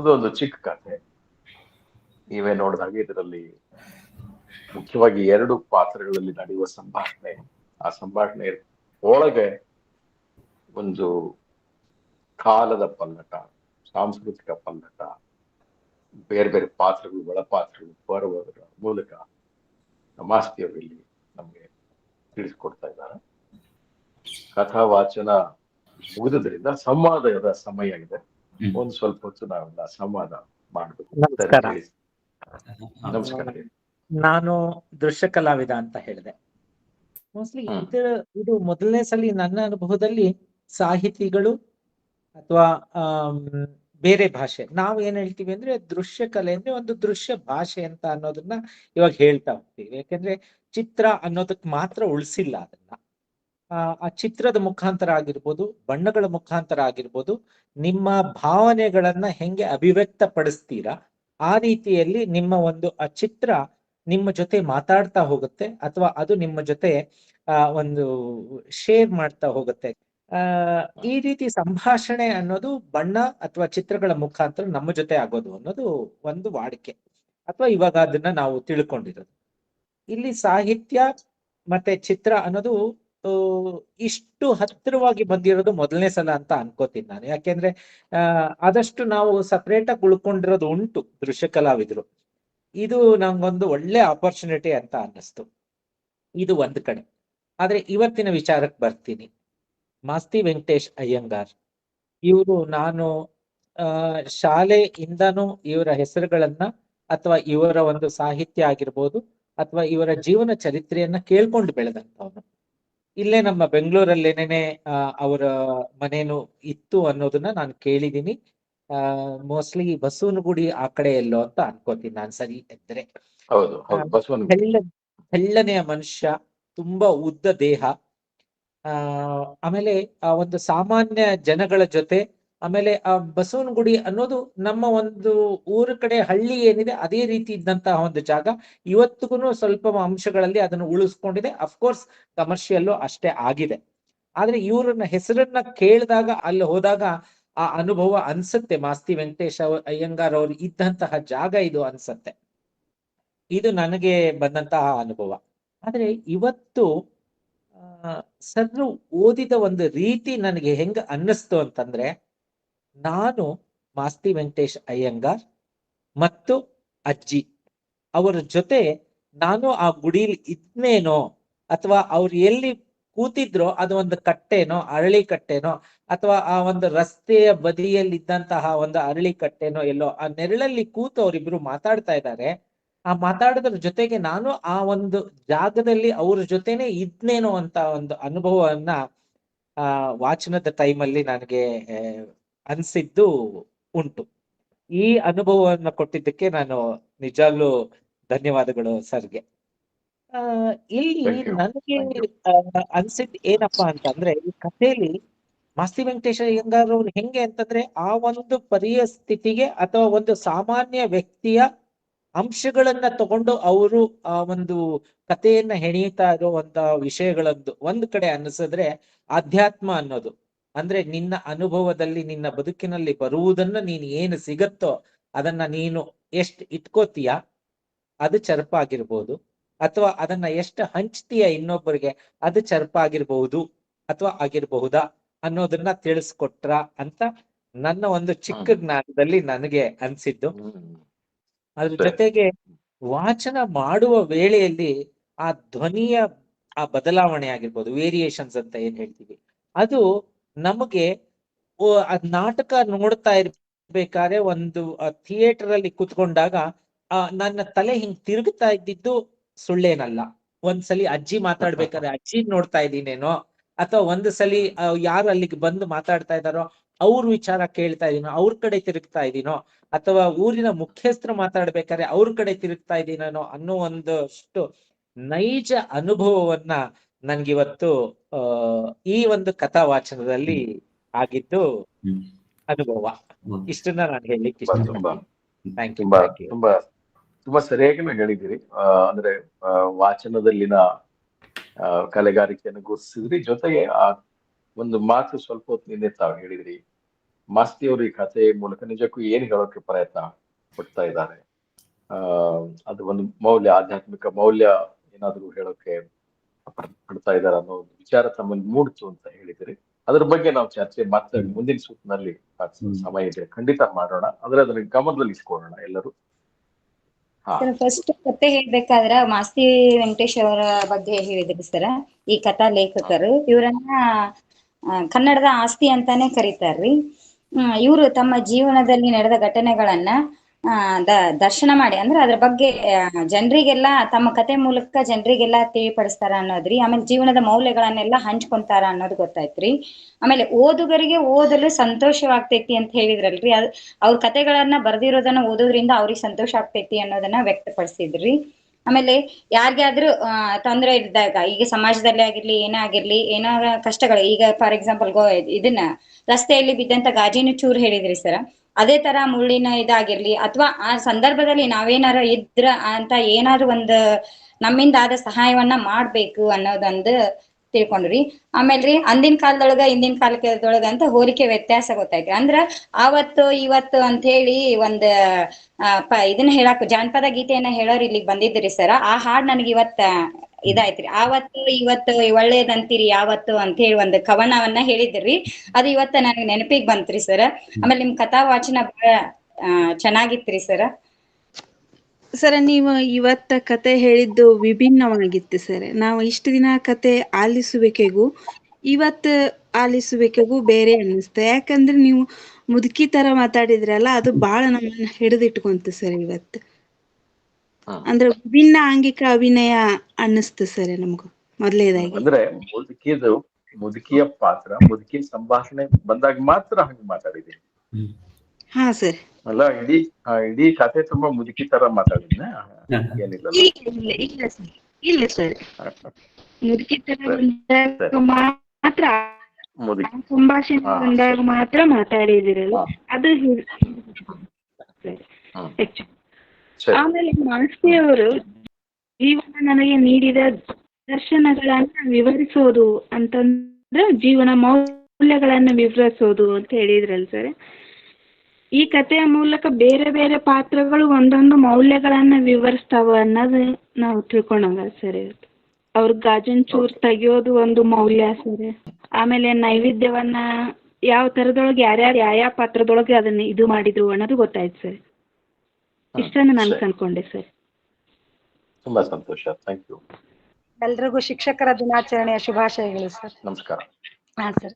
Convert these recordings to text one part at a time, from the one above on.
ಇದೊಂದು ಚಿಕ್ಕ ಕಥೆ. ನೀವೇ ನೋಡಿದಾಗ ಇದರಲ್ಲಿ ಮುಖ್ಯವಾಗಿ ಎರಡು ಪಾತ್ರಗಳಲ್ಲಿ ನಡೆಯುವ ಸಂಭಾಷಣೆ. ಆ ಸಂಭಾಷಣೆ ಒಳಗೆ ಒಂದು ಕಾಲದ ಪಲ್ಲಟ, ಸಾಂಸ್ಕೃತಿಕ ಪಲ್ಲಟ, ಬೇರೆ ಬೇರೆ ಪಾತ್ರಗಳು, ಒಳಪಾತ್ರಗಳು ಬರುವುದರ ಮೂಲಕ ನಮಾಸ್ತಿಯವರು ಇಲ್ಲಿ ನಮಗೆ ತಿಳಿಸ್ಕೊಡ್ತಾ ಇದ್ದಾರೆ. ಕಥಾ ವಾಚನ ಮುಗಿದ್ರಿಂದ ಸಂವಾದದ ಸಮಯ ಇದೆ. ಒಂದ್ ಸ್ವಲ್ಪ ಹೊತ್ತು ನಾವೆಲ್ಲ ಸಂವಾದ ಮಾಡಬೇಕು. ನಮಸ್ಕಾರ. ನಮಸ್ಕಾರ. ನಾನು ದೃಶ್ಯ ಕಲಾವಿದ ಅಂತ ಹೇಳಿದೆ. ಮೋಸ್ಟ್ಲಿ ಇದರ ಇದು ಇದು ಮೊದಲನೇ ಸಲ ನನ್ನ ಅನುಭವದಲ್ಲಿ ಸಾಹಿತಿಗಳು ಅಥವಾ ಬೇರೆ ಭಾಷೆ. ನಾವು ಏನ್ ಹೇಳ್ತೀವಿ ಅಂದ್ರೆ ದೃಶ್ಯ ಕಲೆ ಅಂದ್ರೆ ಒಂದು ದೃಶ್ಯ ಭಾಷೆ ಅಂತ ಅನ್ನೋದನ್ನ ಇವಾಗ ಹೇಳ್ತಾ ಹೋಗ್ತೀವಿ. ಯಾಕಂದ್ರೆ ಚಿತ್ರ ಅನ್ನೋದಕ್ ಮಾತ್ರ ಉಳಿಸಿಲ್ಲ ಅದನ್ನ. ಆ, ಚಿತ್ರದ ಮುಖಾಂತರ ಆಗಿರ್ಬೋದು ಬಣ್ಣಗಳ ಮುಖಾಂತರ ಆಗಿರ್ಬೋದು ನಿಮ್ಮ ಭಾವನೆಗಳನ್ನ ಹೆಂಗೆ ಅಭಿವ್ಯಕ್ತಪಡಿಸ್ತೀರಾ? ಆ ರೀತಿಯಲ್ಲಿ ನಿಮ್ಮ ಒಂದು ಆ ಚಿತ್ರ ನಿಮ್ಮ ಜೊತೆ ಮಾತಾಡ್ತಾ ಹೋಗುತ್ತೆ ಅಥವಾ ಅದು ನಿಮ್ಮ ಜೊತೆ ಆ ಒಂದು ಶೇರ್ ಮಾಡ್ತಾ ಹೋಗುತ್ತೆ. ಆ ಈ ರೀತಿ ಸಂಭಾಷಣೆ ಅನ್ನೋದು ಬಣ್ಣ ಅಥವಾ ಚಿತ್ರಗಳ ಮುಖಾಂತರ ನಮ್ಮ ಜೊತೆ ಆಗೋದು ಅನ್ನೋದು ಒಂದು ವಾಡಿಕೆ. ಅಥವಾ ಇವಾಗ ಅದನ್ನ ನಾವು ತಿಳ್ಕೊಂಡಿರೋದು. ಇಲ್ಲಿ ಸಾಹಿತ್ಯ ಮತ್ತೆ ಚಿತ್ರ ಅನ್ನೋದು ಇಷ್ಟು ಹತ್ತಿರವಾಗಿ ಬಂದಿರೋದು ಮೊದಲನೇ ಸಲ ಅಂತ ಅನ್ಕೋತೀನಿ ನಾನು. ಯಾಕೆಂದ್ರೆ ಆದಷ್ಟು ನಾವು ಸಪ್ರೇಟ್ ಆಗಿ ಉಳ್ಕೊಂಡಿರೋದು ಉಂಟು ದೃಶ್ಯ ಕಲಾವಿದ್ರು. ಇದು ನಂಗೊಂದು ಒಳ್ಳೆ ಆಪರ್ಚುನಿಟಿ ಅಂತ ಅನ್ನಿಸ್ತು. ಇದು ಒಂದ್ ಕಡೆ. ಆದ್ರೆ ಇವತ್ತಿನ ವಿಚಾರಕ್ಕೆ ಬರ್ತೀನಿ. ಮಾಸ್ತಿ ವೆಂಕಟೇಶ್ ಅಯ್ಯಂಗಾರ್. ಇವರು ನಾನು ಶಾಲೆಯಿಂದನೂ ಇವರ ಹೆಸರುಗಳನ್ನ ಅಥವಾ ಇವರ ಒಂದು ಸಾಹಿತ್ಯ ಆಗಿರ್ಬೋದು ಅಥವಾ ಇವರ ಜೀವನ ಚರಿತ್ರೆಯನ್ನ ಕೇಳ್ಕೊಂಡು ಬೆಳೆದಂತವನು ಇಲ್ಲೇ ನಮ್ಮ ಬೆಂಗಳೂರಲ್ಲೇನೇನೆ ಆ ಅವರ ಮನೇನು ಇತ್ತು ಅನ್ನೋದನ್ನ ನಾನು ಕೇಳಿದೀನಿ. ಆ ಮೋಸ್ಟ್ಲಿ ಬಸವನಗುಡಿ ಆ ಕಡೆ ಎಲ್ಲೋ ಅಂತ ಅನ್ಕೋತೀನಿ ನಾನು ಸರಿ ಇದ್ರೆ. ತೆಳ್ಳ ತೆಳ್ಳನೆಯ ಮನುಷ್ಯ ತುಂಬಾ ಉದ್ದ ದೇಹ. ಆ ಆಮೇಲೆ ಆ ಒಂದು ಸಾಮಾನ್ಯ ಜನಗಳ ಜೊತೆ ಆಮೇಲೆ ಆ ಬಸವನಗುಡಿ ಅನ್ನೋದು ನಮ್ಮ ಒಂದು ಊರ ಕಡೆ ಹಳ್ಳಿ ಏನಿದೆ, ಅದೇ ರೀತಿ ಇದ್ದಂತಹ ಒಂದು ಜಾಗ. ಇವತ್ತಿಗೂ ಸ್ವಲ್ಪ ಅಂಶಗಳಲ್ಲಿ ಅದನ್ನು ಉಳಿಸ್ಕೊಂಡಿದೆ. ಅಫ್ಕೋರ್ಸ್ ಕಮರ್ಷಿಯಲ್ಲು ಅಷ್ಟೇ ಆಗಿದೆ. ಆದ್ರೆ ಇವ್ರನ್ನ ಹೆಸರನ್ನ ಕೇಳಿದಾಗ ಅಲ್ಲಿ ಹೋದಾಗ ಆ ಅನುಭವ ಅನ್ಸುತ್ತೆ. ಮಾಸ್ತಿ ವೆಂಕಟೇಶ್ ಅಯ್ಯಂಗಾರ್ ಅವ್ರು ಇದ್ದಂತಹ ಜಾಗ ಇದು ಅನ್ಸತ್ತೆ. ಇದು ನನಗೆ ಬಂದಂತಹ ಅನುಭವ. ಆದ್ರೆ ಇವತ್ತು, ಆ ಓದಿದ ಒಂದು ರೀತಿ ನನಗೆ ಹೆಂಗ ಅನ್ನಿಸ್ತು ಅಂತಂದ್ರೆ ನಾನು ಮಾಸ್ತಿ ವೆಂಕಟೇಶ್ ಅಯ್ಯಂಗಾರ್ ಮತ್ತು ಅಜ್ಜಿ. ಅವರ ಜೊತೆ ನಾನು ಆ ಗುಡಿಲಿ ಇದ್ನೇನೋ ಅಥವಾ ಅವ್ರು ಎಲ್ಲಿ ಕೂತಿದ್ರೋ ಅದು ಒಂದು ಕಟ್ಟೆನೋ, ಅರಳಿ ಕಟ್ಟೆನೋ ಅಥವಾ ಆ ಒಂದು ರಸ್ತೆಯ ಬದಿಯಲ್ಲಿ ಇದ್ದಂತಹ ಒಂದು ಅರಳಿ ಕಟ್ಟೆನೋ ಎಲ್ಲೋ ಆ ನೆರಳಲ್ಲಿ ಕೂತು ಅವರಿಬ್ರು ಮಾತಾಡ್ತಾ ಇದ್ದಾರೆ ಆ ಮಾತಾಡೋದ್ರ ಜೊತೆಗೆ ನಾನು ಆ ಒಂದು ಜಾಗದಲ್ಲಿ ಅವ್ರ ಜೊತೆನೆ ಇದ್ನೇನೋ ಅಂತ ಒಂದು ಅನುಭವವನ್ನ, ಆ, ವಾಚನದ ಟೈಮಲ್ಲಿ ನನಗೆ ಅನ್ಸಿದ್ದು ಉಂಟು. ಈ ಅನುಭವವನ್ನ ಕೊಟ್ಟಿದ್ದಕ್ಕೆ ನಾನು ನಿಜಾಗ್ಲೂ ಧನ್ಯವಾದಗಳು ಸರ್ಗೆ. ಆ ಇಲ್ಲಿ ನನಗೆ. ಅನ್ಸಿದ್ ಏನಪ್ಪಾ ಅಂತಂದ್ರೆ ಈ ಕಥೆಯಲ್ಲಿ ಮಾಸ್ತಿ ವೆಂಕಟೇಶ ಅಯ್ಯಂಗಾರ್ ಅವ್ರು ಹೆಂಗೆ ಅಂತಂದ್ರೆ ಆ ಒಂದು ಪರಿಸ್ಥಿತಿಗೆ ಅಥವಾ ಒಂದು ಸಾಮಾನ್ಯ ವ್ಯಕ್ತಿಯ ಅಂಶಗಳನ್ನ ತಗೊಂಡು ಅವರು ಆ ಒಂದು ಕಥೆಯನ್ನ ಹೆಣೀತಾ ಇರುವಂತ ವಿಷಯಗಳದ್ದು ಒಂದ್ ಕಡೆ ಅನ್ನಿಸಿದ್ರೆ ಆಧ್ಯಾತ್ಮ ಅನ್ನೋದು. ಅಂದ್ರೆ ನಿನ್ನ ಅನುಭವದಲ್ಲಿ ನಿನ್ನ ಬದುಕಿನಲ್ಲಿ ಬರುವುದನ್ನ ನೀನು ಏನು ಸಿಗತ್ತೋ ಅದನ್ನ ನೀನು ಎಷ್ಟ್ ಇಟ್ಕೋತೀಯ? ಅದು ಚರ್ಪ ಆಗಿರ್ಬೋದು ಅಥವಾ ಅದನ್ನ ಎಷ್ಟು ಹಂಚ್ತೀಯ ಇನ್ನೊಬ್ಬರಿಗೆ ಅದು ಚರ್ಪ ಆಗಿರ್ಬಹುದು ಅಥವಾ ಆಗಿರ್ಬಹುದಾ ಅನ್ನೋದನ್ನ ತಿಳಿಸ್ಕೊಟ್ರ ಅಂತ ನನ್ನ ಒಂದು ಚಿಕ್ಕ ಜ್ಞಾನದಲ್ಲಿ ನನಗೆ ಅನ್ಸಿದ್ದು. ಅದ್ರ ಜೊತೆಗೆ ವಾಚನ ಮಾಡುವ ವೇಳೆಯಲ್ಲಿ ಆ ಧ್ವನಿಯ ಆ ಬದಲಾವಣೆ ಆಗಿರ್ಬೋದು ವೇರಿಯೇಷನ್ಸ್ ಅಂತ ಏನ್ ಹೇಳ್ತೀವಿ. ಅದು ನಮಗೆ ನಾಟಕ ನೋಡ್ತಾ ಇರ್ಬೇಕಾದ್ರೆ ಒಂದು ಥಿಯೇಟರ್ ಅಲ್ಲಿ ಕುತ್ಕೊಂಡಾಗ ಆ ನನ್ನ ತಲೆ ಹಿಂಗ್ ತಿರುಗ್ತಾ ಇದ್ದಿದ್ದು ಸುಳ್ಳೇನಲ್ಲ. ಒಂದ್ಸಲಿ ಅಜ್ಜಿ ಮಾತಾಡ್ಬೇಕಾದ್ರೆ ಅಜ್ಜಿ ನೋಡ್ತಾ ಇದ್ದೀನೇನೋ ಅಥವಾ ಒಂದು ಸಲಿ ಆ, ಯಾರು ಅಲ್ಲಿಗೆ ಬಂದು ಮಾತಾಡ್ತಾ ಇದ್ದಾರೋ ಅವ್ರ ವಿಚಾರ ಕೇಳ್ತಾ ಇದೀನೋ ಅವ್ರ ಕಡೆ ತಿರುಗ್ತಾ ಇದೀನೋ ಅಥವಾ ಊರಿನ ಮುಖ್ಯಸ್ಥರು ಮಾತಾಡ್ಬೇಕಾದ್ರೆ ಅವ್ರ ಕಡೆ ತಿರುಗ್ತಾ ಇದ್ದೀನೋ ಅನ್ನೋ ಒಂದಷ್ಟು ನೈಜ ಅನುಭವವನ್ನ ನನ್ಗಿವತ್ತು ಈ ಒಂದು ಕಥಾ ವಾಚನದಲ್ಲಿ ಆಗಿದ್ದು ಅನುಭವ. ಇಷ್ಟನ್ನ ನಾನು ಹೇಳಲಿಕ್ಕೆ ತುಂಬಾ ತುಂಬಾ. ಸರಿಯಾಗಿ ಹೇಳಿದಿರಿ ಅಂದ್ರೆ ವಾಚನದಲ್ಲಿನ ಕಲೆಗಾರಿಕೆಯನ್ನು ಗುರುತಿಸಿದ್ರಿ. ಜೊತೆಗೆ ಆ ಒಂದು ಮಾತು ಸ್ವಲ್ಪ ಹೊತ್ತಿನಿಂದ ತಾವು ಹೇಳಿದ್ರಿ. ಮಾಸ್ತಿ ಅವರು ಈ ಕಥೆ ಮೂಲಕ ನಿಜಕ್ಕೂ ಏನ್ ಹೇಳೋಕೆ ಪ್ರಯತ್ನ ಪಡ್ತಾ ಇದ್ದಾರೆ. ಅದು ಒಂದು ಮೌಲ್ಯ ಆಧ್ಯಾತ್ಮಿಕ ಮೌಲ್ಯ ಏನಾದರೂ ಹೇಳೋಕೆ ಪಡ್ತಾ ಇದ್ದಾರೆ ಅನ್ನೋ ಒಂದು ವಿಚಾರ ತಮ್ಮಲ್ಲಿ ಮೂಡ್ತು ಅಂತ ಹೇಳಿದಿರಿ ಅದ್ರ ಬಗ್ಗೆ ನಾವು ಚರ್ಚೆ ಮತ್ತೆ ಮುಂದಿನ ಸುತ್ತಿನಲ್ಲಿ ಹ್ಮ್. ಸಮಯ ಇದೆ. ಖಂಡಿತ ಮಾಡೋಣ. ಆದ್ರೆ ಅದನ್ನ ಗಮನದಲ್ಲಿ ಇಸ್ಕೊಳ್ಳೋಣ ಎಲ್ಲರೂ. ಹಾ. ಫಸ್ಟ್ ಕತೆ ಹೇಳ್ಬೇಕಾದ್ರ ಮಾಸ್ತಿ ವೆಂಕಟೇಶ್ ಅವರ ಬಗ್ಗೆ ಹೇಳಿದ್ರಿ ಸರ. ಈ ಕಥಾ ಲೇಖಕರು ಇವರನ್ನ ಆ, ಕನ್ನಡದ ಆಸ್ತಿ ಅಂತಾನೆ ಕರೀತಾರ್ರಿ. ಇವರು ತಮ್ಮ ಜೀವನದಲ್ಲಿ ನಡೆದ ಘಟನೆಗಳನ್ನ ಆ, ದ ದರ್ಶನ ಮಾಡಿ. ಅಂದ್ರೆ ಅದ್ರ ಬಗ್ಗೆ ಜನರಿಗೆಲ್ಲ ತಮ್ಮ ಕತೆ ಮೂಲಕ ಜನರಿಗೆಲ್ಲ ತಿಳಿಪಡಿಸ್ತಾರ ಅನ್ನೋದ್ರಿ. ಆಮೇಲೆ ಜೀವನದ ಮೌಲ್ಯಗಳನ್ನೆಲ್ಲ ಹಂಚ್ಕೊಂತಾರ ಅನ್ನೋದು ಗೊತ್ತಾಯ್ತ್ರಿ. ಆಮೇಲೆ ಓದುಗರಿಗೆ ಓದಲು ಸಂತೋಷವಾಗ್ತೈತಿ ಅಂತ ಹೇಳಿದ್ರಲ್ರಿ. ಅದ್ ಅವ್ರ ಕತೆಗಳನ್ನ ಬರ್ದಿರೋದನ್ನ ಓದೋದ್ರಿಂದ ಅವ್ರಿಗೆ ಸಂತೋಷ ಆಗ್ತೈತಿ ಅನ್ನೋದನ್ನ ವ್ಯಕ್ತಪಡಿಸಿದ್ರಿ. ಆಮೇಲೆ ಯಾರಿಗಾದ್ರೂ ತೊಂದರೆ ಇದ್ದಾಗ ಈಗ ಸಮಾಜದಲ್ಲಿ ಆಗಿರ್ಲಿ ಏನೇ ಆಗಿರ್ಲಿ ಏನೋ ಕಷ್ಟಗಳು ಈಗ ಫಾರ್ ಎಕ್ಸಾಂಪಲ್ ಗೋ ಇದನ್ನ ರಸ್ತೆಯಲ್ಲಿ ಬಿದ್ದಂತ ಗಾಜಿನ ಚೂರು ಹೇಳಿದ್ರಿ ಸರ್. ಅದೇ ತರ ಮುಳ್ಳಿನ ಇದಾಗಿರ್ಲಿ ಅಥವಾ ಆ ಸಂದರ್ಭದಲ್ಲಿ ನಾವೇನಾರ ಇದ್ರ ಅಂತ ಏನಾದ್ರು ಒಂದು ನಮ್ಮಿಂದ ಆದ ಸಹಾಯವನ್ನ ಮಾಡ್ಬೇಕು ಅನ್ನೋದೊಂದು ತಿಳ್ಕೊಂಡ್ರಿ. ಆಮೇಲ್ರಿ ಅಂದಿನ ಕಾಲದೊಳಗ ಇಂದಿನ ಕಾಲದೊಳಗ ಅಂತ ಹೋಲಿಕೆ ವ್ಯತ್ಯಾಸ ಗೊತ್ತಾಯ್ತು ಅಂದ್ರ ಆವತ್ತು, ಇವತ್ತು ಅಂತ ಹೇಳಿ ಒಂದ್ ಇದನ್ನ ಹೇಳಾಕ ಜಾನಪದ ಗೀತೆಯನ್ನ ಹೇಳೋರ್ ಇಲ್ಲಿಗ್ ಬಂದಿದ್ರಿ ಸರ್. ಆ ಹಾಡ್ ನನಗೆ ಇವತ್ತ ಇದಾಯ್ತ್ರಿ. ಆವತ್ತು ಇವತ್ತು ಒಳ್ಳೇದಂತೀರಿ ಯಾವತ್ತು ಅಂತ ಹೇಳಿ ಒಂದು ಕವನವನ್ನ ಹೇಳಿದ್ರಿ. ಅದು ಇವತ್ತ ನನಗೆ ನೆನಪಿಗೆ ಬಂತ್ರಿ ಸರ್. ಆಮೇಲೆ ನಿಮ್ ಕಥಾ ವಾಚನ ಬಹಳ ಆ, ಚೆನ್ನಾಗಿತ್ರಿ ಸರ್. ಸರ್ ನೀವು ಇವತ್ತ ಕತೆ ಹೇಳಿದ್ದು ವಿಭಿನ್ನವಾಗಿತ್ತು ಸರ್. ನಾವು ಇಷ್ಟು ದಿನ ಕತೆ ಆಲಿಸುವಿಕೆಗೂ ಇವತ್ತು ಆಲಿಸುವಿಕೆಗೂ ಬೇರೆ ಅನ್ನಿಸ್ತು. ಯಾಕಂದ್ರೆ ನೀವು ಮುದುಕಿ ತರ ಮಾತಾಡಿದ್ರಲ್ಲ ಅದು ಬಹಳ ನಮ್ಮನ್ನ ಹಿಡಿದಿಟ್ಕೊಂತು ಸರ್ ಇವತ್ತು. ಅಂದ್ರೆ ವಿಭಿನ್ನ ಆಂಗಿಕ ಅಭಿನಯ ಅನ್ನಿಸ್ತು ಸರ್ ನಮಗೂ ಮೊದಲೇದಾಗಿ. ಅಂದ್ರೆ ಮುದುಕಿದು ಮುದುಕಿಯ ಪಾತ್ರ ಮುದುಕಿ ಸಂಭಾಷಣೆ ಬಂದಾಗ ಮಾತ್ರ ಹಂಗ ಮಾತಾಡಿದೀನಿ ಹಾ ಸರ್ ಅಲ್ಲ ಇಡೀ ಇಡೀ ಕತೆ ತುಂಬಾ ಮುದುಕಿ ತರ ಮಾತಾಡಿದ್ನ? ಏನಿಲ್ಲ. ಇಲ್ಲ ಇಲ್ಲ ಇಲ್ಲ ಸರ್ ಇಲ್ಲ ಸರ್ ಮುದುಕಿ ತರ ಬಂದಾಗ ಮಾತ್ರ ಮುದುಕಿ. ಸಂಭಾಷಣೆ ಬಂದಾಗ ಮಾತ್ರ ಮಾತಾಡಿದಿರಲ್ಲ. ಅದು ಆಮೇಲೆ ಮಾಸ್ತಿಯವರು ಜೀವನ ನನಗೆ ನೀಡಿದ ದರ್ಶನಗಳನ್ನ ವಿವರಿಸೋದು ಅಂತಂದ್ರೆ ಜೀವನ ಮೌಲ್ಯಗಳನ್ನ ವಿವರಿಸೋದು ಅಂತ ಹೇಳಿದ್ರಲ್ಲ ಸರ್. ಈ ಕಥೆಯ ಮೂಲಕ ಬೇರೆ ಬೇರೆ ಪಾತ್ರಗಳು ಒಂದೊಂದು ಮೌಲ್ಯಗಳನ್ನ ವಿವರಿಸ್ತಾವ ಅನ್ನೋದು ನಾವು ತಿಳ್ಕೊಂಡಂಗ ಸರ್. ಅವ್ರ ಗಾಜಿನ ಚೂರ್ ತೆಗಿಯೋದು ಒಂದು ಮೌಲ್ಯ ಸರ್. ಆಮೇಲೆ ನೈವೇದ್ಯವನ್ನ ಯಾವ ತರದೊಳಗೆ ಯಾರ್ಯಾರು ಯಾವ ಪಾತ್ರದೊಳಗೆ ಅದನ್ನ ಇದು ಮಾಡಿದ್ರು ಅನ್ನೋದು ಗೊತ್ತಾಯ್ತು ಸರ್. ಇಷ್ಟನ್ನು ನಾನು. ಅನ್ಕೊಂಡೆ ಸರ್. ತುಂಬಾ ಸಂತೋಷ. ಥ್ಯಾಂಕ್ ಯು ಎಲ್ರಿಗೂ ಶಿಕ್ಷಕರ ದಿನಾಚರಣೆಯ ಶುಭಾಶಯಗಳು ಸರ್. ನಮಸ್ಕಾರ. ಹಾ ಸರ್.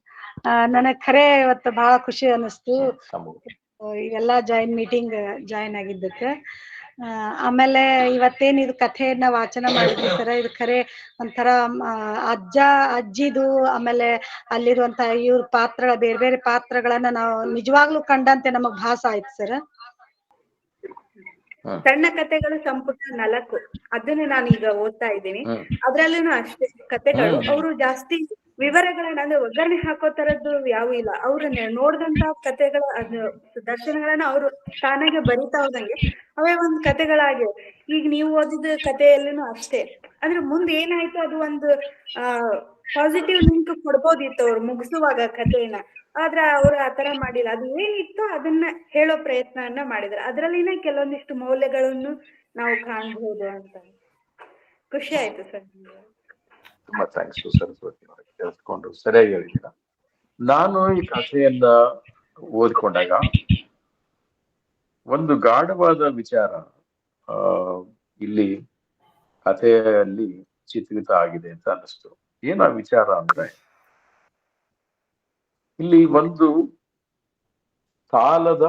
ನನಗೆ ಖರೆ ಇವತ್ತು ಬಹಳ ಖುಷಿ ಅನಿಸ್ತು ಎಲ್ಲ ಇವೆಲ್ಲ ಜಾಯಿನ್ ಮೀಟಿಂಗ್ ಜಾಯಿನ್ ಆಗಿದ್ದಕ್ಕೆ. ಆ, ಆಮೇಲೆ ಇವತ್ತೇನ್ ಇದು ಕಥೆಯನ್ನ ವಾಚನ ಮಾಡಿದ್ವಿ ಸರ? ಇದು ಖರೆ ಒಂಥರ ಅಜ್ಜ ಅಜ್ಜಿದು ಆಮೇಲೆ ಅಲ್ಲಿರುವಂತ ಇವ್ರ ಪಾತ್ರಗಳ ಬೇರೆ ಬೇರೆ ಪಾತ್ರಗಳನ್ನ ನಾವು ನಿಜವಾಗ್ಲೂ ಕಂಡಂತೆ ನಮಗ್ ಭಾಸ ಆಯ್ತು ಸರ್. ಸಣ್ಣ ಕಥೆಗಳು ಸಂಪುಟ ನಾಲ್ಕು. ಅದನ್ನು ನಾನು ಈಗ ಓದ್ತಾ ಇದ್ದೀನಿ. ಅದ್ರಲ್ಲೂ ಅಷ್ಟೇ ಕಥೆಗಳು ಹ್ಮ್. ಅವರು ಜಾಸ್ತಿ ವಿವರಗಳನ್ನ ಅಂದ್ರೆ ಒಗ್ಗರಣೆ ಹಾಕೋ ತರದ್ದು ಯಾವ ಇಲ್ಲ. ಅವ್ರು ನೋಡಿದಂತ ಕಥೆಗಳ ಅದು ದರ್ಶನಗಳನ್ನ ಅವರು ತಾನಾಗೆ ಬರಿತಾ ಹೋದಂಗೆ ಅವೇ ಒಂದ್ ಕಥೆಗಳಾಗಿವೆ ಈಗ ನೀವು ಓದಿದ ಕಥೆಯಲ್ಲೂ ಅಷ್ಟೇ. ಅಂದ್ರೆ ಮುಂದೆ ಏನಾಯ್ತು ಅದು ಒಂದು ಆ ಪಾಸಿಟಿವ್ ಲಿಂಕ್ ಕೊಡ್ಬೋದಿತ್ತು ಅವ್ರು ಮುಗಿಸುವಾಗ ಕಥೆಯನ್ನ. ಆದ್ರೆ ಅವ್ರು ಆತರ ಮಾಡಿಲ್ಲ. ಅದು ಏನಿತ್ತು ಅದನ್ನ ಹೇಳೋ ಪ್ರಯತ್ನವನ್ನ ಮಾಡಿದ್ರು. ಅದ್ರಲ್ಲಿನ ಕೆಲವೊಂದಿಷ್ಟು ಮೌಲ್ಯಗಳನ್ನು ನಾವು ಕಾಣಬಹುದು ಅಂತ. ಖುಷಿ ಆಯ್ತು ಸರ್ ತುಂಬಾ ಥ್ಯಾಂಕ್ಸ್ ಸರಸ್ವತಿ ಕೇಳಿಸ್ಕೊಂಡು ಸರಿಯಾಗಿ ಹೇಳಿದ್ದೀರಾ? ನಾನು ಈ ಕಥೆಯನ್ನ ಓದ್ಕೊಂಡಾಗ ಒಂದು ಗಾಢವಾದ ವಿಚಾರ ಇಲ್ಲಿ ಕಥೆಯಲ್ಲಿ ಚಿತ್ರಿತ ಆಗಿದೆ ಅಂತ ಅನ್ನಿಸ್ತು. ಏನ ವಿಚಾರ ಅಂದ್ರೆ? ಇಲ್ಲಿ ಒಂದು ಕಾಲದ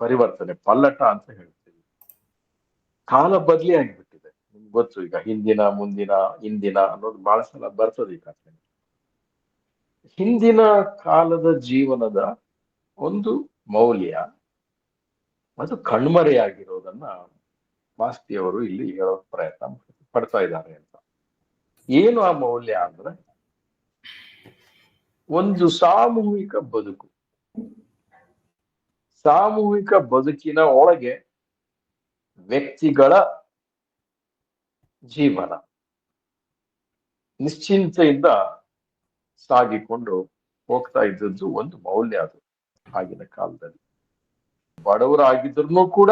ಪರಿವರ್ತನೆ, ಪಲ್ಲಟ ಅಂತ ಹೇಳ್ತೀವಿ. ಕಾಲ ಬದಲಿ ಆಗಿಬಿಟ್ಟಿದೆ. ನಿಮ್ಗೆ ಗೊತ್ತು ಈಗ ಹಿಂದಿನ, ಮುಂದಿನ, ಇಂದಿನ ಅನ್ನೋದು ಬಹಳ ಸಲ ಬರ್ತದೆ ಈ ಕಥೆ. ಹಿಂದಿನ ಕಾಲದ ಜೀವನದ ಒಂದು ಮೌಲ್ಯ ಅದು ಕಣ್ಮರೆಯಾಗಿರೋದನ್ನ ಮಾಸ್ತಿಯವರು ಇಲ್ಲಿ ಹೇಳೋ ಪ್ರಯತ್ನ ಪಡ್ತಾ ಇದ್ದಾರೆ ಏನು ಆ ಮೌಲ್ಯ ಅಂದ್ರೆ? ಒಂದು ಸಾಮೂಹಿಕ ಬದುಕು. ಸಾಮೂಹಿಕ ಬದುಕಿನ ಒಳಗೆ ವ್ಯಕ್ತಿಗಳ ಜೀವನ. ನಿಶ್ಚಿಂತೆಯಿಂದ ಸಾಗಿಕೊಂಡು ಹೋಗ್ತಾ ಇದ್ದದ್ದು ಒಂದು ಮೌಲ್ಯ ಅದು ಆಗಿನ ಕಾಲದಲ್ಲಿ. ಬಡವರಾಗಿದ್ರು ಕೂಡ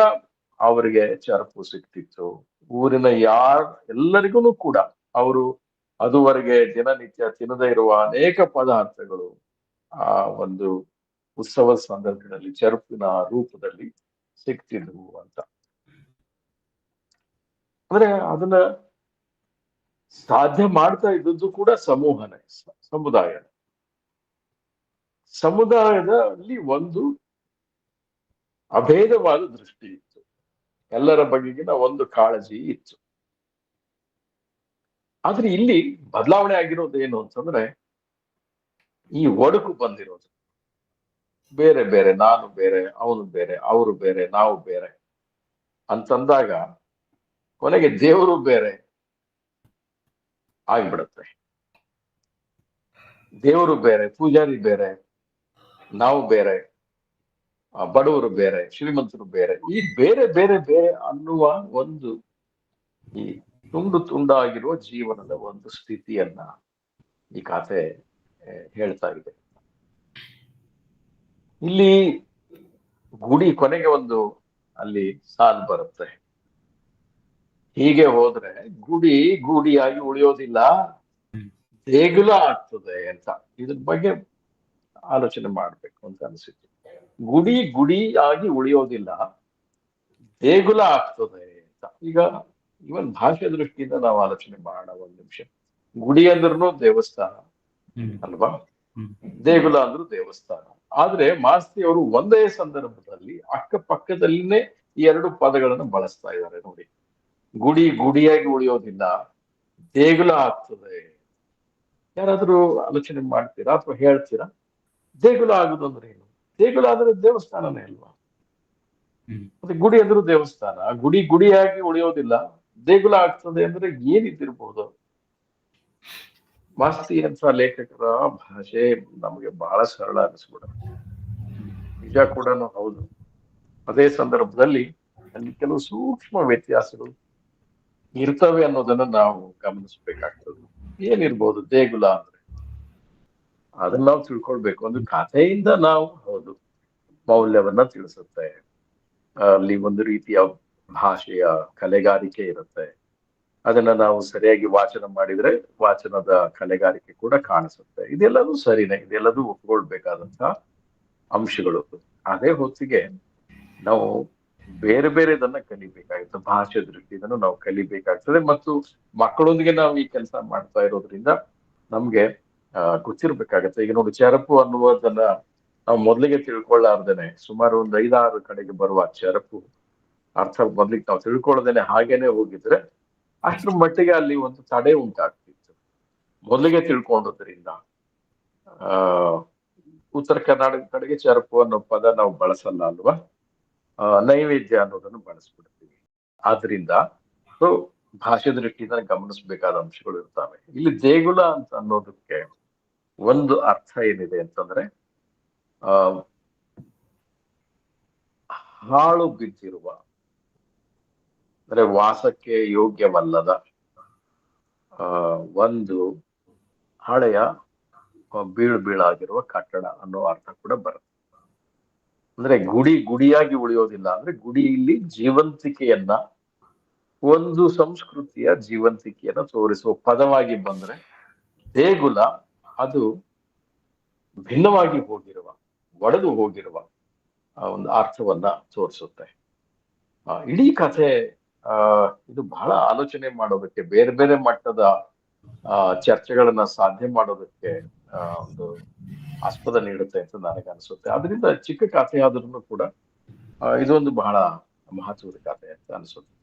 ಅವರಿಗೆ ಚರಪು ಸಿಗ್ತಿತ್ತು. ಊರಿನ ಯಾರ್ ಎಲ್ಲರಿಗೂ ಕೂಡ ಅವರು ಅದುವರೆಗೆ ದಿನನಿತ್ಯ ತಿನ್ನದೇ ಇರುವ ಅನೇಕ ಪದಾರ್ಥಗಳು ಆ ಒಂದು ಉತ್ಸವ ಸಂದರ್ಭದಲ್ಲಿ ಚರುಪಿನ ರೂಪದಲ್ಲಿ ಸಿಗ್ತಿದ್ವು ಅಂತ. ಅಂದ್ರೆ ಅದನ್ನ ಸಾಧ್ಯ ಮಾಡ್ತಾ ಇದ್ದದ್ದು ಕೂಡ ಸಮೂಹನೇ, ಸಮುದಾಯ. ಸಮುದಾಯದಲ್ಲಿ ಒಂದು ಅಭೇದವಾದ ದೃಷ್ಟಿ ಇತ್ತು. ಎಲ್ಲರ ಬಗೆಗಿನ ಒಂದು ಕಾಳಜಿ ಇತ್ತು. ಆದ್ರೆ ಇಲ್ಲಿ ಬದಲಾವಣೆ ಆಗಿರೋದು ಏನು ಅಂತಂದ್ರೆ ಈ ಒಡಕು ಬಂದಿರೋದು. ಬೇರೆ ಬೇರೆ, ನಾನು ಬೇರೆ, ಅವನು ಬೇರೆ, ಅವರು ಬೇರೆ, ನಾವು ಬೇರೆ ಅಂತಂದಾಗ ಕೊನೆಗೆ ದೇವರು ಬೇರೆ ಆಗ್ಬಿಡತ್ತೆ. ದೇವರು ಬೇರೆ, ಪೂಜಾರಿ ಬೇರೆ, ನಾವು ಬೇರೆ ಬಡವರು ಬೇರೆ, ಶ್ರೀಮಂತರು ಬೇರೆ, ಈ ಬೇರೆ ಬೇರೆ ಬೇರೆ ಅನ್ನುವ ಒಂದು ಈ ತುಂಡು ತುಂಡಾಗಿರುವ ಜೀವನದ ಒಂದು ಸ್ಥಿತಿಯನ್ನ ಈ ಆ, ಹೇಳ್ತಾ ಇದೆ. ಇಲ್ಲಿ ಗುಡಿ ಕೊನೆಗೆ ಒಂದು ಅಲ್ಲಿ ಸಾಲ್ ಬರುತ್ತೆ. ಹೀಗೆ ಹೋದ್ರೆ ಗುಡಿ ಗುಡಿಯಾಗಿ ಉಳಿಯೋದಿಲ್ಲ ದೇಗುಲ ಆಗ್ತದೆ ಅಂತ ಇದ್ರ ಬಗ್ಗೆ ಆಲೋಚನೆ ಮಾಡ್ಬೇಕು ಅಂತ ಅನಿಸುತ್ತೆ. ಗುಡಿ ಗುಡಿಯಾಗಿ ಉಳಿಯೋದಿಲ್ಲ ದೇಗುಲ ಆಗ್ತದೆ ಅಂತ. ಈಗ ಇವನ್ ಭಾಷೆ ದೃಷ್ಟಿಯಿಂದ ನಾವು ಆಲೋಚನೆ ಮಾಡೋಣ ಒಂದ್ ನಿಮಿಷ. ಗುಡಿ ಅಂದ್ರೂ ದೇವಸ್ಥಾನ ಅಲ್ವಾ? ದೇಗುಲ ಅಂದ್ರೂ ದೇವಸ್ಥಾನ. ಆದ್ರೆ ಮಾಸ್ತಿ ಅವರು ಒಂದೇ ಸಂದರ್ಭದಲ್ಲಿ ಅಕ್ಕಪಕ್ಕದಲ್ಲಿನೇ ಈ ಎರಡು ಪದಗಳನ್ನು ಬಳಸ್ತಾ ಇದ್ದಾರೆ ನೋಡಿ. ಗುಡಿ ಗುಡಿಯಾಗಿ ಉಳಿಯೋದಿಲ್ಲ. ದೇಗುಲ ಆಗ್ತದೆ. ಯಾರಾದ್ರೂ ಆಲೋಚನೆ ಮಾಡ್ತೀರಾ ಅಥವಾ ಹೇಳ್ತೀರಾ? ದೇಗುಲ ಆಗುದು ಅಂದ್ರೆ ಏನು? ದೇಗುಲ ಆದ್ರೆ ದೇವಸ್ಥಾನನೇ ಅಲ್ವಾ? ಮತ್ತೆ ಗುಡಿ ಅಂದ್ರೂ ದೇವಸ್ಥಾನ. ಗುಡಿ ಗುಡಿಯಾಗಿ ಉಳಿಯೋದಿಲ್ಲ. ದೇಗುಲ ಆಗ್ತದೆ ಅಂದ್ರೆ ಏನಿದ್ದಿರ್ಬೋದು ಮಾಸ್ತಿ ಅಂತ ಲೇಖಕರ ಭಾಷೆ ನಮಗೆ ಬಹಳ ಸರಳ ಅನಿಸ್ಬಿಡುತ್ತೆ. ನಿಜ ಕೂಡ ಹೌದು. ಅದೇ ಸಂದರ್ಭದಲ್ಲಿ ಅಲ್ಲಿ ಕೆಲವು ಸೂಕ್ಷ್ಮ ವ್ಯತ್ಯಾಸಗಳು ಇರ್ತವೆ ಅನ್ನೋದನ್ನ ನಾವು ಗಮನಿಸ್ಬೇಕಾಗ್ತದೆ. ಏನಿರ್ಬೋದು ದೇಗುಲ ಅಂದ್ರೆ? ಅದನ್ನ ನಾವು ತಿಳ್ಕೊಳ್ಬೇಕು. ಒಂದು ಕಥೆಯಿಂದ ನಾವು ಹೌದು ಮೌಲ್ಯವನ್ನ ತಿಳಿಸುತ್ತೆ. ಅಲ್ಲಿ ಒಂದು ರೀತಿಯ ಭಾಷೆಯ ಕಲೆಗಾರಿಕೆ ಇರುತ್ತೆ. ಅದನ್ನ ನಾವು ಸರಿಯಾಗಿ ವಾಚನ ಮಾಡಿದ್ರೆ ವಾಚನದ ಕಲೆಗಾರಿಕೆ ಕೂಡ ಕಾಣಿಸುತ್ತೆ. ಇದೆಲ್ಲದೂ ಸರಿನೇ. ಇದೆಲ್ಲದೂ ಒಪ್ಕೊಳ್ಬೇಕಾದಂತಹ ಅಂಶಗಳು. ಅದೇ ಹೊತ್ತಿಗೆ ನಾವು ಬೇರೆ ಬೇರೆದನ್ನ ಕಲಿಬೇಕಾಗುತ್ತೆ. ಭಾಷೆ ದೃಷ್ಟಿಯನ್ನು ನಾವು ಕಲಿಬೇಕಾಗ್ತದೆ ಮತ್ತು ಮಕ್ಕಳೊಂದಿಗೆ ನಾವು ಈ ಕೆಲಸ ಮಾಡ್ತಾ ಇರೋದ್ರಿಂದ ನಮ್ಗೆ ಗೊತ್ತಿರ್ಬೇಕಾಗತ್ತೆ. ಈಗ ನೋಡಿ, ಚರಪು ಅನ್ನುವುದನ್ನ ನಾವು ಮೊದಲಿಗೆ ತಿಳ್ಕೊಳ್ಳಾರ್ದೇನೆ. ಸುಮಾರು ಒಂದು ಐದಾರು ಕಡೆಗೆ ಬರುವ ಚರಪು. ಅರ್ಥ ಮೊದ್ಲಿಗೆ ನಾವು ತಿಳ್ಕೊಳ್ಳೋದೇನೆ ಹಾಗೇನೆ ಹೋಗಿದ್ರೆ ಅಷ್ಟರ ಮಟ್ಟಿಗೆ ಅಲ್ಲಿ ಒಂದು ತಡೆ ಉಂಟಾಗ್ತಿತ್ತು. ಮೊದಲಿಗೆ ತಿಳ್ಕೊಂಡೋದ್ರಿಂದ, ಆ, ಉತ್ತರ ಕರ್ನಾಟಕ ಕಡೆಗೆ ಚರಪು ಅನ್ನೋ ಪದ ನಾವು ಬಳಸಲ್ಲ ಅಲ್ವಾ? ನೈವೇದ್ಯ ಅನ್ನೋದನ್ನು ಬಳಸ್ಬಿಡ್ತೀವಿ. ಆದ್ರಿಂದ ಸೊ ಭಾಷೆ ದೃಷ್ಟಿಯಿಂದ ಗಮನಿಸಬೇಕಾದ ಅಂಶಗಳು ಇರ್ತವೆ. ಇಲ್ಲಿ ದೇಗುಲ ಅಂತ ಅನ್ನೋದಕ್ಕೆ ಒಂದು ಅರ್ಥ ಏನಿದೆ ಅಂತಂದ್ರೆ, ಆ, ಹಾಳು ಬಿದ್ದಿರುವ ಅಂದ್ರೆ ವಾಸಕ್ಕೆ ಯೋಗ್ಯವಲ್ಲದ ಒಂದು ಹಳೆಯ ಬೀಳು ಬೀಳಾಗಿರುವ ಕಟ್ಟಡ ಅನ್ನೋ ಅರ್ಥ ಕೂಡ ಬರುತ್ತೆ. ಅಂದ್ರೆ ಗುಡಿ, ಗುಡಿಯಾಗಿ ಉಳಿಯೋದಿಲ್ಲ ಅಂದ್ರೆ ಗುಡಿಯಲ್ಲಿ ಜೀವಂತಿಕೆಯನ್ನ, ಒಂದು ಸಂಸ್ಕೃತಿಯ ಜೀವಂತಿಕೆಯನ್ನ ತೋರಿಸುವ ಪದವಾಗಿ ಬಂದ್ರೆ ದೇಗುಲ ಅದು ಭಿನ್ನವಾಗಿ ಹೋಗಿರುವ, ಒಡೆದು ಹೋಗಿರುವ ಒಂದು ಅರ್ಥವನ್ನ ತೋರಿಸುತ್ತೆ. ಇಡೀ ಕಥೆ ಇದು ಬಹಳ ಆಲೋಚನೆ ಮಾಡೋದಕ್ಕೆ, ಬೇರೆ ಬೇರೆ ಮಟ್ಟದ ಚರ್ಚೆಗಳನ್ನ ಸಾಧ್ಯ ಮಾಡೋದಕ್ಕೆ ಒಂದು ಆಸ್ಪದ ನೀಡುತ್ತೆ ಅಂತ ನನಗೆ ಅನಿಸುತ್ತೆ. ಅದರಿಂದ ಚಿಕ್ಕ ಕಥೆ ಆದ್ರೂ ಕೂಡ ಇದೊಂದು ಬಹಳ ಮಹತ್ವದ ಕಥೆ ಅಂತ ಅನಿಸುತ್ತೆ.